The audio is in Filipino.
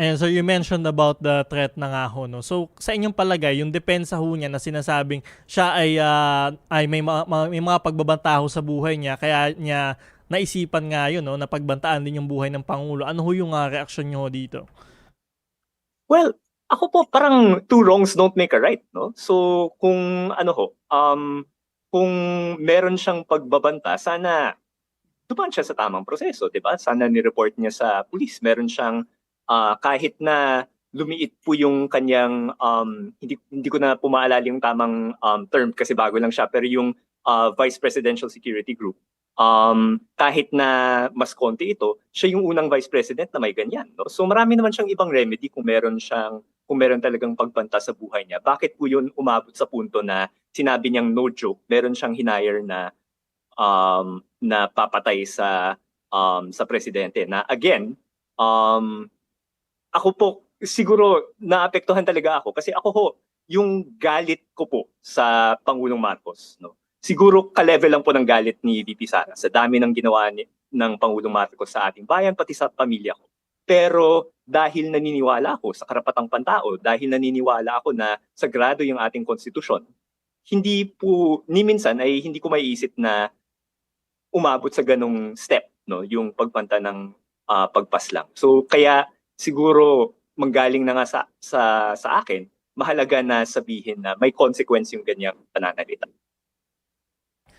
And so you mentioned about the threat na nga ho, no? So sa inyong palagay, yung depensa ho niya na sinasabing siya ay, ah, ay may, mga, mga- may mga pagbabanta ho sa buhay niya, kaya niya naisipan nga yun, no, na pagbantaan din yung buhay ng Pangulo. Ano ho yung ah, reaksyon niyo dito? Well, ako po parang two wrongs don't make a right, no? So kung ano ho, um kung meron siyang pagbabanta, sana dumaan siya sa tamang proseso, 'di ba? Sana ni-report niya sa pulis. Meron siyang ah, kahit na lumiit po yung kanyang um hindi hindi ko na pumaalala yung tamang um, term kasi bago lang siya pero yung ah, Vice Presidential Security Group um, kahit na mas konti ito, siya yung unang vice president na may ganyan. No? So marami naman siyang ibang remedy kung meron siyang kung meron talagang pagbanta sa buhay niya. Bakit po yun umabot sa punto na sinabi niyang no joke, meron siyang hinire na um, na papatay sa um, sa presidente na again um, ako po siguro naapektuhan talaga ako kasi ako ho yung galit ko po sa Pangulong Marcos no siguro ka-level lang po ng galit ni VP Sara sa dami ng ginawa ni, ng Pangulong Marcos sa ating bayan, pati sa pamilya ko. Pero dahil naniniwala ako sa karapatang pantao, dahil naniniwala ako na sagrado yung ating konstitusyon, hindi po, ni minsan ay hindi ko maiisip na umabot sa ganong step, no, yung pagbanta ng ah, pagpaslang. So kaya siguro manggaling na nga sa, sa, sa akin, mahalaga na sabihin na may consequence yung ganyang pananalita.